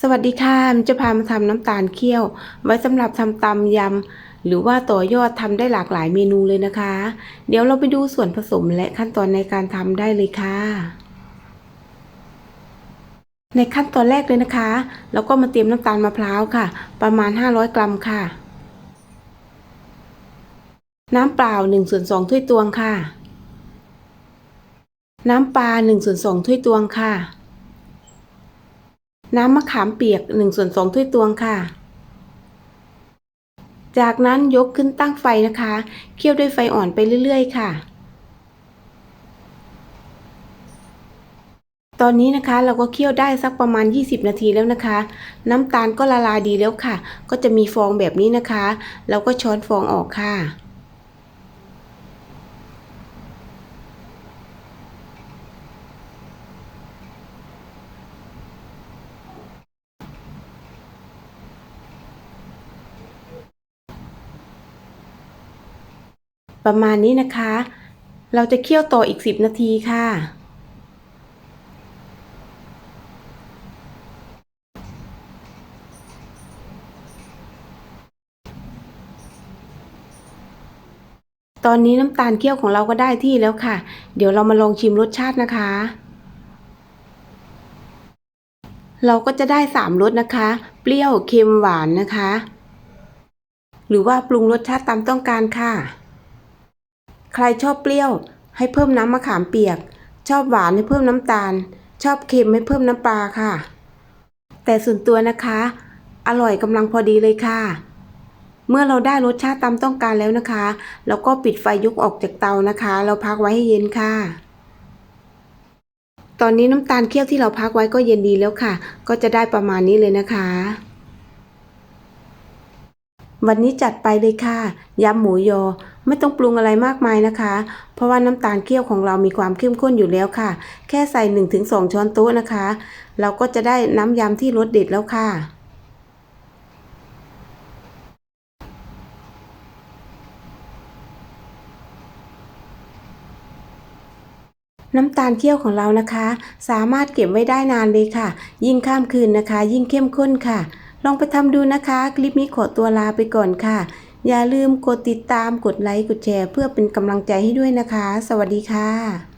สวัสดีค่ะจะพามาทำน้ำตาลเคี่ยว ไว้สำหรับทำตำยำหรือว่าต่อยอดทำได้หลากหลายเมนูเลยนะคะ เดี๋ยวเราไปดูส่วนผสมและขั้นตอนในการทำได้เลยค่ะ ในขั้นตอนแรกเลยนะคะ เราก็มาเตรียมน้ำตาลมะพร้าวค่ะ ประมาณ 500 กรัมค่ะ น้ำเปล่า1ส่วน2ถ้วยตวงค่ะ น้ำปลา1ส่วน2ถ้วยตวงค่ะ น้ำมะขามเปียก1ส่วน2ถ้วยตวงค่ะ จากนั้นยกขึ้นตั้งไฟนะคะ เคี่ยวด้วยไฟอ่อนไปเรื่อยๆ ค่ะ ตอนนี้นะคะเราก็เคี่ยวได้สักประมาณ 20 นาทีแล้วนะคะ น้ำตาลก็ละลายดีแล้วค่ะ ก็จะมีฟองแบบนี้นะคะ เราก็ช้อนฟองออกค่ะ ประมาณนี้นะคะ เราจะเคี่ยวต่ออีก 10 นาทีค่ะ ตอนนี้น้ำตาลเคี่ยวของเราก็ได้ที่แล้วค่ะ เดี๋ยวเรามาลองชิมรสชาตินะคะ เราก็จะได้สามรสนะคะ เปรี้ยว เค็ม หวานนะคะ หรือว่าปรุงรสชาติตามต้องการค่ะ ใครชอบเปรี้ยว ให้เพิ่มน้ำมะขามเปียก ชอบหวานให้เพิ่มน้ำตาล ชอบเค็มให้เพิ่มน้ำปลาค่ะ แต่ส่วนตัวนะคะ อร่อยกำลังพอดีเลยค่ะ เมื่อเราได้รสชาติตามต้องการแล้วนะคะเราก็ปิดไฟยกออกจากเตานะคะ เราพักไว้ให้เย็นค่ะตอนนี้น้ำตาลเคี่ยวที่เราพักไว้ก็เย็นดีแล้วค่ะ ก็จะได้ประมาณนี้เลยนะคะ วันนี้จัดไปเลยค่ะยำหมูยอ ไม่ต้องปรุงอะไรมากมายนะคะ เพราะว่าน้ำตาลเคี่ยวของเรามีความเข้มข้นอยู่แล้วค่ะ แค่ใส่ 1-2 ช้อนโต๊ะนะคะ เราก็จะได้น้ำยำที่รสเด็ดแล้วค่ะน้ำตาลเคี่ยวของเรานะคะ สามารถเก็บไว้ได้นานเลยค่ะ ยิ่งข้ามคืนนะคะ ยิ่งเข้มข้นค่ะ ลองไปทำดูนะคะ คลิปนี้ขอตัวลาไปก่อนค่ะ อย่าลืมกดติดตามกดไลค์กดแชร์ เพื่อเป็นกำลังใจให้ด้วยนะคะ สวัสดีค่ะ